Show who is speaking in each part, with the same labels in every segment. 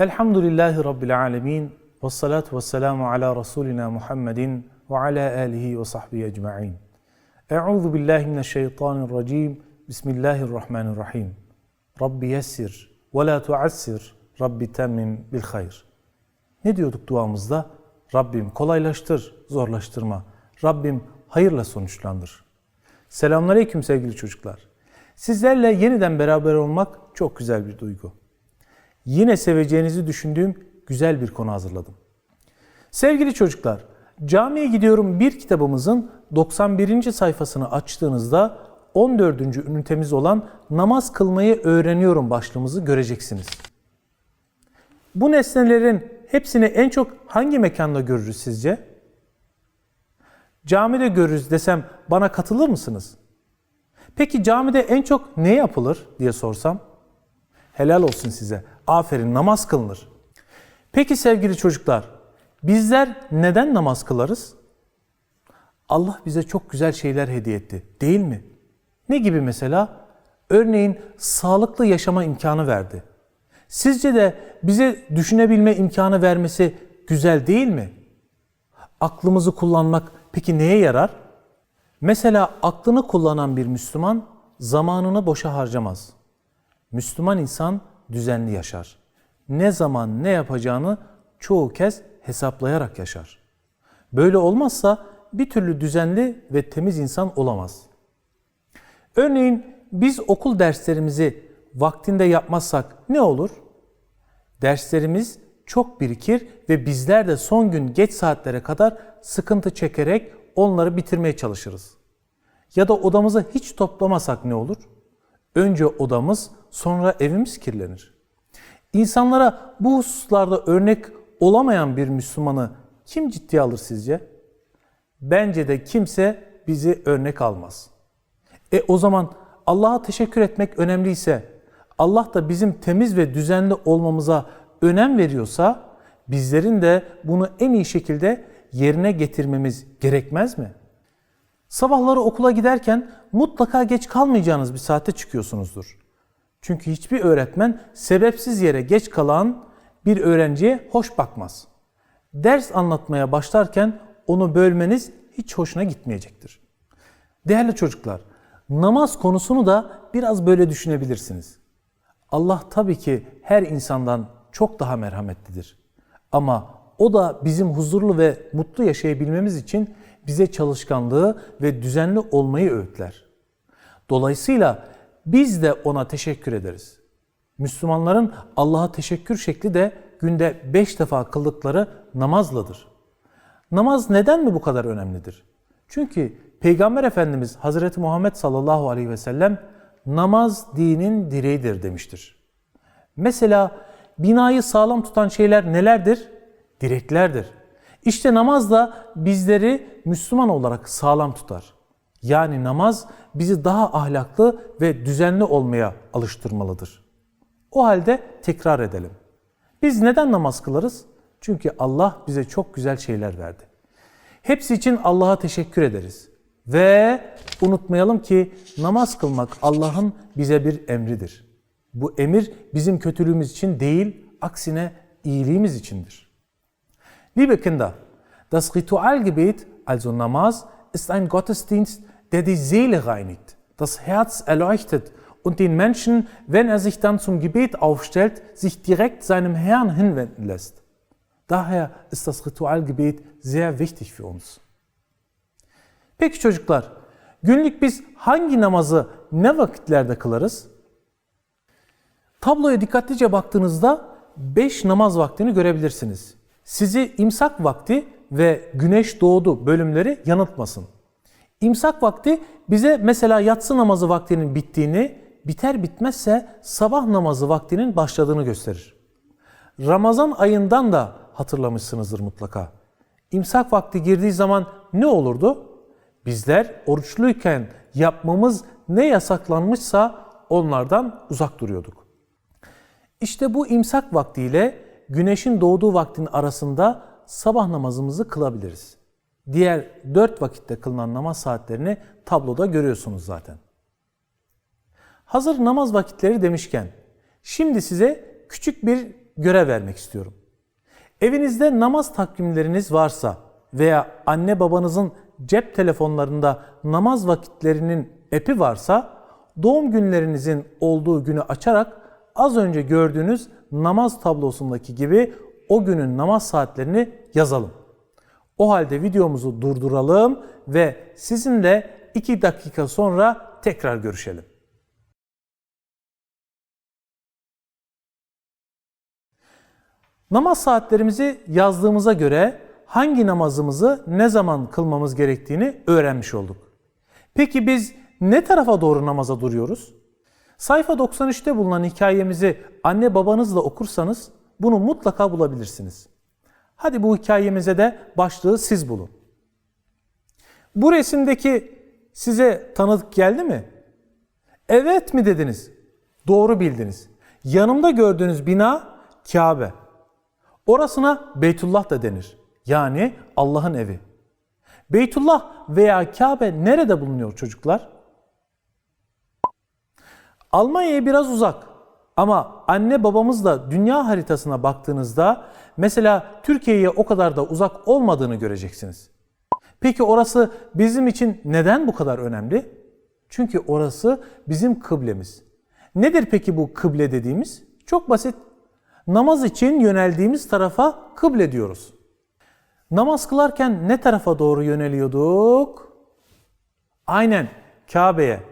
Speaker 1: Elhamdülillahi Rabbil alemin. Ve salatu ve selamu ala Resulina Muhammedin ve ala alihi ve sahbihi ecma'in. Euzu billahi mineşşeytanirracim. Bismillahirrahmanirrahim. Rabbi yessir ve la tuassir. Rabbi temmim bil hayr. Ne diyorduk duamızda? Rabbim kolaylaştır, zorlaştırma. Rabbim hayırla sonuçlandır. Selamünaleyküm sevgili çocuklar. Sizlerle yeniden beraber olmak çok güzel bir duygu. Yine seveceğinizi düşündüğüm güzel bir konu hazırladım. Sevgili çocuklar, Camiye Gidiyorum bir kitabımızın 91. sayfasını açtığınızda 14. ünitemiz olan namaz kılmayı öğreniyorum başlığımızı göreceksiniz. Bu nesnelerin hepsini en çok hangi mekanda görürüz sizce? Camide görürüz desem bana katılır mısınız? Peki camide en çok ne yapılır diye sorsam? Helal olsun size. Aferin namaz kılınır. Peki sevgili çocuklar, bizler neden namaz kılarız? Allah bize çok güzel şeyler hediye etti, değil mi? Ne gibi mesela? Örneğin sağlıklı yaşama imkanı verdi. Sizce de bize düşünebilme imkanı vermesi güzel değil mi? Aklımızı kullanmak peki neye yarar? Mesela aklını kullanan bir Müslüman zamanını boşa harcamaz. Müslüman insan düzenli yaşar. Ne zaman ne yapacağını çoğu kez hesaplayarak yaşar. Böyle olmazsa bir türlü düzenli ve temiz insan olamaz. Örneğin biz okul derslerimizi vaktinde yapmazsak ne olur? Derslerimiz çok birikir ve bizler de son gün geç saatlere kadar sıkıntı çekerek onları bitirmeye çalışırız. Ya da odamızı hiç toplamasak ne olur? Önce odamız, sonra evimiz kirlenir. İnsanlara bu hususlarda örnek olamayan bir Müslümanı kim ciddiye alır sizce? Bence de kimse bizi örnek almaz. E o zaman Allah'a teşekkür etmek önemliyse, Allah da bizim temiz ve düzenli olmamıza önem veriyorsa, bizlerin de bunu en iyi şekilde yerine getirmemiz gerekmez mi? Sabahları okula giderken mutlaka geç kalmayacağınız bir saate çıkıyorsunuzdur. Çünkü hiçbir öğretmen sebepsiz yere geç kalan bir öğrenciye hoş bakmaz. Ders anlatmaya başlarken onu bölmeniz hiç hoşuna gitmeyecektir. Değerli çocuklar, namaz konusunu da biraz böyle düşünebilirsiniz. Allah tabii ki her insandan çok daha merhametlidir. Ama o da bizim huzurlu ve mutlu yaşayabilmemiz için bize çalışkanlığı ve düzenli olmayı öğütler. Dolayısıyla biz de ona teşekkür ederiz. Müslümanların Allah'a teşekkür şekli de günde beş defa kıldıkları namazladır. Namaz neden mi bu kadar önemlidir? Çünkü Peygamber Efendimiz Hazreti Muhammed sallallahu aleyhi ve sellem namaz dinin direğidir demiştir. Mesela binayı sağlam tutan şeyler nelerdir? Direklerdir. İşte namaz da bizleri Müslüman olarak sağlam tutar. Yani namaz bizi daha ahlaklı ve düzenli olmaya alıştırmalıdır. O halde tekrar edelim. Biz neden namaz kılarız? Çünkü Allah bize çok güzel şeyler verdi. Hepsi için Allah'a teşekkür ederiz. Ve unutmayalım ki namaz kılmak Allah'ın bize bir emridir. Bu emir bizim kötülüğümüz için değil, aksine iyiliğimiz içindir. Liebe Kinder, das Ritualgebet, also Namaz, ist ein Gottesdienst, der die Seele reinigt, das Herz erleuchtet und den Menschen, wenn er sich dann zum Gebet aufstellt, sich direkt seinem Herrn hinwenden lässt. Daher ist das Ritualgebet sehr wichtig für uns. Peki çocuklar, günlük biz hangi namazı ne vakitlerde kılarız? Tabloya dikkatlice baktığınızda 5 namaz vaktini görebilirsiniz. Sizi imsak vakti ve güneş doğdu bölümleri yanıltmasın. İmsak vakti bize mesela yatsı namazı vaktinin bittiğini, biter bitmezse sabah namazı vaktinin başladığını gösterir. Ramazan ayından da hatırlamışsınızdır mutlaka. İmsak vakti girdiği zaman ne olurdu? Bizler oruçluyken yapmamız ne yasaklanmışsa onlardan uzak duruyorduk. İşte bu imsak vaktiyle güneşin doğduğu vaktin arasında sabah namazımızı kılabiliriz. Diğer dört vakitte kılınan namaz saatlerini tabloda görüyorsunuz zaten. Hazır namaz vakitleri demişken, şimdi size küçük bir görev vermek istiyorum. Evinizde namaz takvimleriniz varsa veya anne babanızın cep telefonlarında namaz vakitlerinin epi varsa doğum günlerinizin olduğu günü açarak az önce gördüğünüz namaz tablosundaki gibi o günün namaz saatlerini yazalım. O halde videomuzu durduralım ve sizinle 2 dakika sonra tekrar görüşelim. Namaz saatlerimizi yazdığımıza göre hangi namazımızı ne zaman kılmamız gerektiğini öğrenmiş olduk. Peki biz ne tarafa doğru namaza duruyoruz? Sayfa 93'te bulunan hikayemizi anne babanızla okursanız bunu mutlaka bulabilirsiniz. Hadi bu hikayemize de başlığı siz bulun. Bu resimdeki size tanıdık geldi mi? Evet mi dediniz? Doğru bildiniz. Yanımda gördüğünüz bina Kabe. Orasına Beytullah da denir. Yani Allah'ın evi. Beytullah veya Kabe nerede bulunuyor çocuklar? Almanya'ya biraz uzak. Ama anne babamızla dünya haritasına baktığınızda mesela Türkiye'ye o kadar da uzak olmadığını göreceksiniz. Peki orası bizim için neden bu kadar önemli? Çünkü orası bizim kıblemiz. Nedir peki bu kıble dediğimiz? Çok basit. Namaz için yöneldiğimiz tarafa kıble diyoruz. Namaz kılarken ne tarafa doğru yöneliyorduk? Aynen Kabe'ye.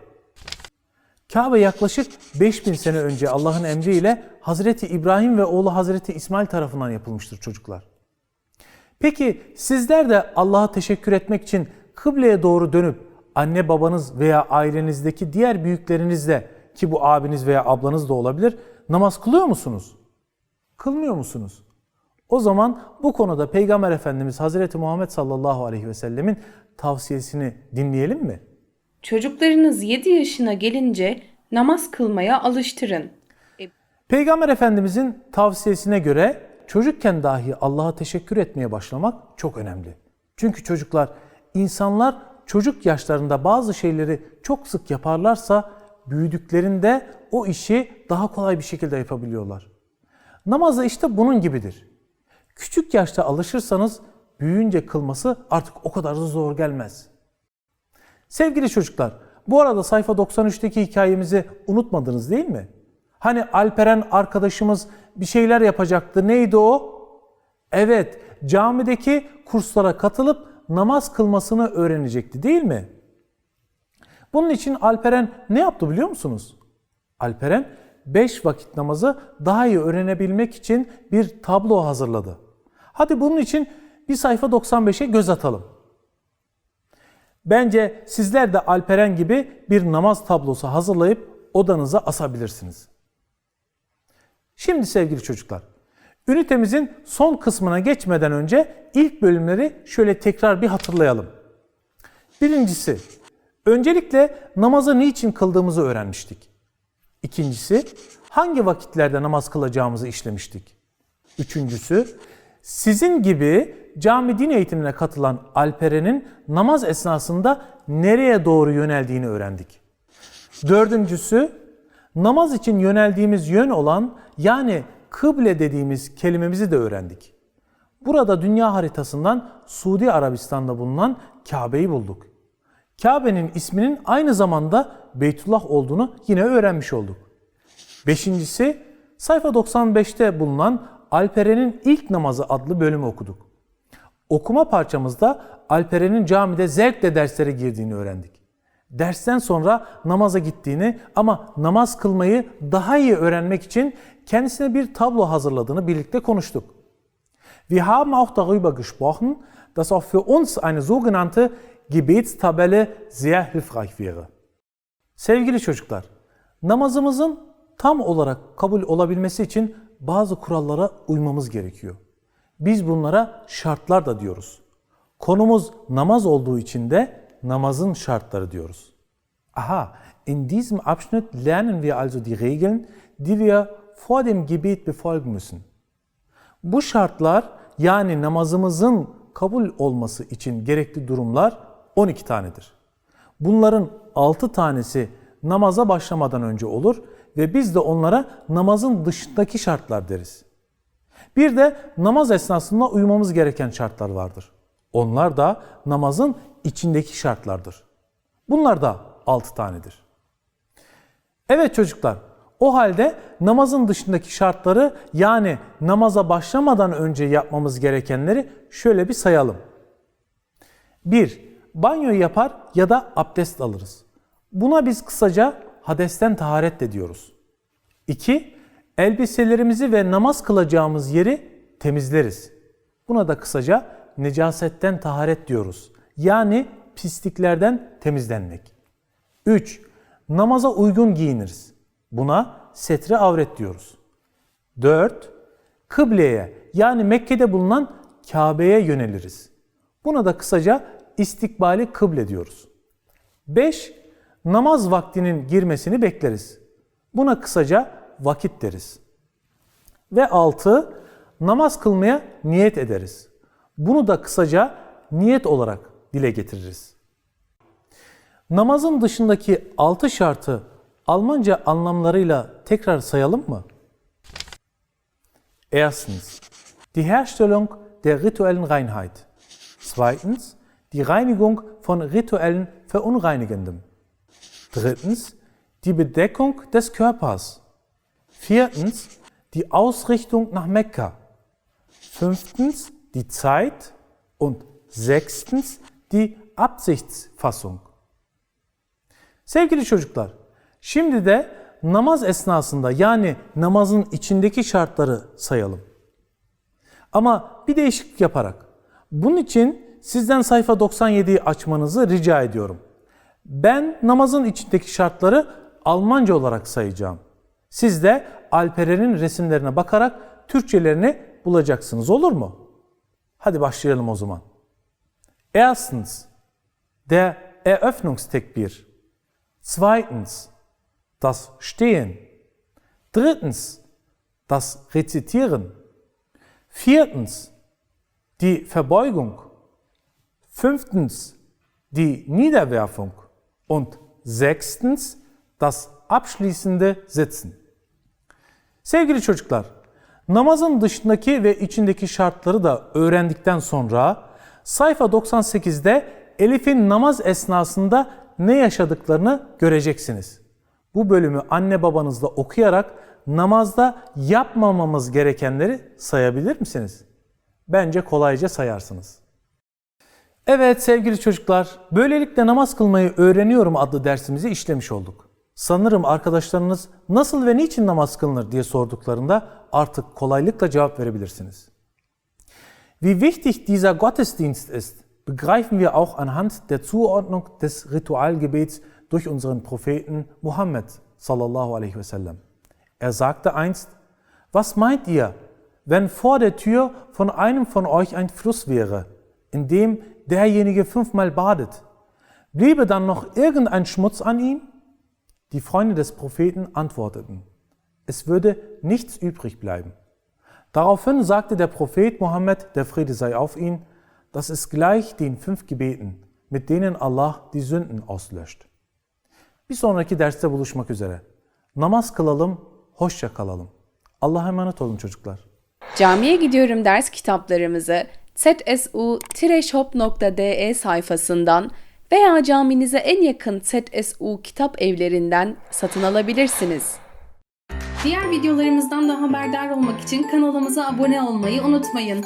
Speaker 1: Kabe yaklaşık 5000 sene önce Allah'ın emriyle Hazreti İbrahim ve oğlu Hazreti İsmail tarafından yapılmıştır çocuklar. Peki sizler de Allah'a teşekkür etmek için kıbleye doğru dönüp anne babanız veya ailenizdeki diğer büyüklerinizle ki bu abiniz veya ablanız da olabilir namaz kılıyor musunuz? Kılmıyor musunuz? O zaman bu konuda Peygamber Efendimiz Hazreti Muhammed sallallahu aleyhi ve sellemin tavsiyesini dinleyelim mi?
Speaker 2: Çocuklarınız 7 yaşına gelince namaz kılmaya alıştırın.
Speaker 1: Peygamber Efendimizin tavsiyesine göre çocukken dahi Allah'a teşekkür etmeye başlamak çok önemli. Çünkü çocuklar, insanlar çocuk yaşlarında bazı şeyleri çok sık yaparlarsa büyüdüklerinde o işi daha kolay bir şekilde yapabiliyorlar. Namaz da işte bunun gibidir. Küçük yaşta alışırsanız büyüyünce kılması artık o kadar da zor gelmez. Sevgili çocuklar, bu arada sayfa 93'teki hikayemizi unutmadınız değil mi? Hani Alperen arkadaşımız bir şeyler yapacaktı. Neydi o? Evet, camideki kurslara katılıp namaz kılmasını öğrenecekti değil mi? Bunun için Alperen ne yaptı biliyor musunuz? Alperen 5 vakit namazı daha iyi öğrenebilmek için bir tablo hazırladı. Hadi bunun için bir sayfa 95'e göz atalım. Bence sizler de Alperen gibi bir namaz tablosu hazırlayıp odanıza asabilirsiniz. Şimdi sevgili çocuklar, ünitemizin son kısmına geçmeden önce ilk bölümleri şöyle tekrar bir hatırlayalım. Birincisi, öncelikle namazı niçin kıldığımızı öğrenmiştik. İkincisi, hangi vakitlerde namaz kılacağımızı işlemiştik. Üçüncüsü, sizin gibi cami din eğitimine katılan Alperen'in namaz esnasında nereye doğru yöneldiğini öğrendik. Dördüncüsü, namaz için yöneldiğimiz yön olan yani kıble dediğimiz kelimemizi de öğrendik. Burada dünya haritasından Suudi Arabistan'da bulunan Kabe'yi bulduk. Kabe'nin isminin aynı zamanda Beytullah olduğunu yine öğrenmiş olduk. Beşincisi, sayfa 95'te bulunan Alperen'in ilk namazı adlı bölümü okuduk. Okuma parçamızda Alperen'in camide zevkle derslere girdiğini öğrendik. Dersten sonra namaza gittiğini ama namaz kılmayı daha iyi öğrenmek için kendisine bir tablo hazırladığını birlikte konuştuk. Wir haben auch darüber gesprochen, dass auch für uns eine sogenannte Gebetstabelle sehr hilfreich wäre. Sevgili çocuklar, namazımızın tam olarak kabul olabilmesi için bazı kurallara uymamız gerekiyor. Biz bunlara şartlar da diyoruz. Konumuz namaz olduğu için de namazın şartları diyoruz. Aha, in diesem Abschnitt lernen wir also die Regeln, die wir vor dem Gebet befolgen müssen. Bu şartlar yani namazımızın kabul olması için gerekli durumlar 12 tanedir. Bunların 6 tanesi namaza başlamadan önce olur ve biz de onlara namazın dışındaki şartlar deriz. Bir de namaz esnasında uymamız gereken şartlar vardır. Onlar da namazın içindeki şartlardır. Bunlar da 6 tanedir. Evet çocuklar, o halde namazın dışındaki şartları yani namaza başlamadan önce yapmamız gerekenleri şöyle bir sayalım. 1. Banyo yapar ya da abdest alırız. Buna biz kısaca hadesten taharet de diyoruz. 2. Elbiselerimizi ve namaz kılacağımız yeri temizleriz. Buna da kısaca necasetten taharet diyoruz. Yani pisliklerden temizlenmek. 3. Namaza uygun giyiniriz. Buna setre avret diyoruz. 4. Kıbleye yani Mekke'de bulunan Kabe'ye yöneliriz. Buna da kısaca istikbali kıble diyoruz. 5. Namaz vaktinin girmesini bekleriz. Buna kısaca vakit deriz. Ve 6. Namaz kılmaya niyet ederiz. Bunu da kısaca niyet olarak dile getiririz. Namazın dışındaki 6 şartı Almanca anlamlarıyla tekrar sayalım mı? Erstens, die Herstellung der rituellen Reinheit. Zweitens, die Reinigung von rituellen Verunreinigendem. Drittens, die Bedeckung des Körpers. Viertens, die Ausrichtung nach Mekka. Fünftens, die Zeit. Und sechstens, die Absichtsfassung. Sevgili çocuklar, şimdi de namaz esnasında yani namazın içindeki şartları sayalım. Ama bir değişiklik yaparak. Bunun için sizden sayfa 97'yi açmanızı rica ediyorum. Ben namazın içindeki şartları Almanca olarak sayacağım. Siz de Alperen'in resimlerine bakarak Türkçelerini bulacaksınız olur mu? Hadi başlayalım o zaman. Erstens, der Eröffnungstekbir. Zweitens, das Stehen. Drittens, das Rezitieren. Viertens, die Verbeugung. Fünftens, die Niederwerfung. Und sechstens, das abschließende Sitzen. Sevgili çocuklar, namazın dışındaki ve içindeki şartları da öğrendikten sonra sayfa 98'de Elif'in namaz esnasında ne yaşadıklarını göreceksiniz. Bu bölümü anne babanızla okuyarak namazda yapmamamız gerekenleri sayabilir misiniz? Bence kolayca sayarsınız. Evet sevgili çocuklar, böylelikle namaz kılmayı öğreniyorum adlı dersimizi işlemiş olduk. Sanırım arkadaşlarınız nasıl ve niçin namaz kılınır diye sorduklarında artık kolaylıkla cevap verebilirsiniz. Wie wichtig dieser Gottesdienst ist, begreifen wir auch anhand der Zuordnung des Ritualgebets durch unseren Propheten Muhammad sallallahu aleyhi ve sellem. Er sagte einst, was meint ihr, wenn vor der Tür von einem von euch ein Fluss wäre, in dem derjenige fünfmal badet? Bliebe dann noch irgendein Schmutz an ihm? Die Freunde des Propheten antworteten, es würde nichts übrig bleiben. Daraufhin sagte der Prophet Mohammed, der Friede sei auf ihn, das ist gleich den fünf Gebeten, mit denen Allah die Sünden auslöscht. Bir sonraki derste buluşmak üzere. Namaz kılalım, hoşça kalalım. Allah'a emanet olun çocuklar.
Speaker 2: Camiye gidiyorum ders kitaplarımızı zsu-shop.de sayfasından veya caminize en yakın ZSU kitap evlerinden satın alabilirsiniz. Diğer videolarımızdan da haberdar olmak için kanalımıza abone olmayı unutmayın.